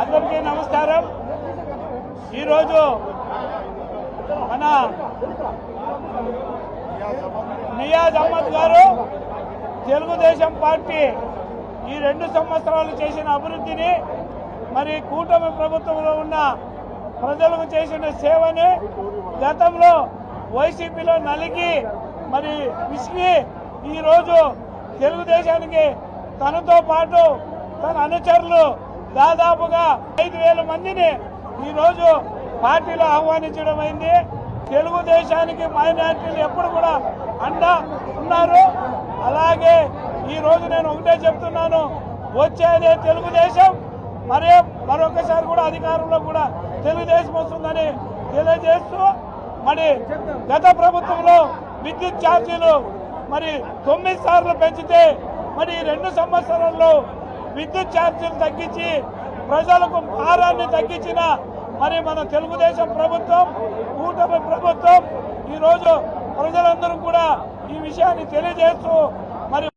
అందరికీ నమస్కారం. ఈరోజు మన నియాజ్ అహ్మద్ గారు తెలుగుదేశం పార్టీ ఈ రెండు సంవత్సరాలు చేసిన అభివృద్ధిని మరి కూటమి ప్రభుత్వంలో ఉన్న ప్రజలకు చేసిన సేవని గతంలో వైసీపీలో నలిగి మరి విసిగి ఈరోజు తెలుగుదేశానికి తనతో పాటు తన అనుచరులు దాదాపుగా ఐదు వేల మందిని ఈరోజు పార్టీలో ఆహ్వానించడం అయింది. తెలుగుదేశానికి మైనార్టీలు ఎప్పుడు కూడా అండ ఉన్నారు. అలాగే ఈ రోజు నేను ఒకటే చెప్తున్నాను. వచ్చేదే తెలుగుదేశం మరే మరొకసారి కూడా అధికారంలో కూడా తెలుగుదేశం వస్తుందని తెలియజేస్తూ మరి గత ప్రభుత్వంలో విద్యుత్ ఛార్జీలు మరి తొమ్మిది సార్లు పెంచితే మరి ఈ రెండు సంవత్సరాల్లో విద్యుత్ ఛార్జీలు తగ్గించి ప్రజలకు భారాన్ని తగ్గించిన మరి మన తెలుగుదేశం ప్రభుత్వం కూటమి ప్రభుత్వం ఈరోజు ప్రజలందరూ కూడా ఈ విషయాన్ని తెలియజేస్తూ మరి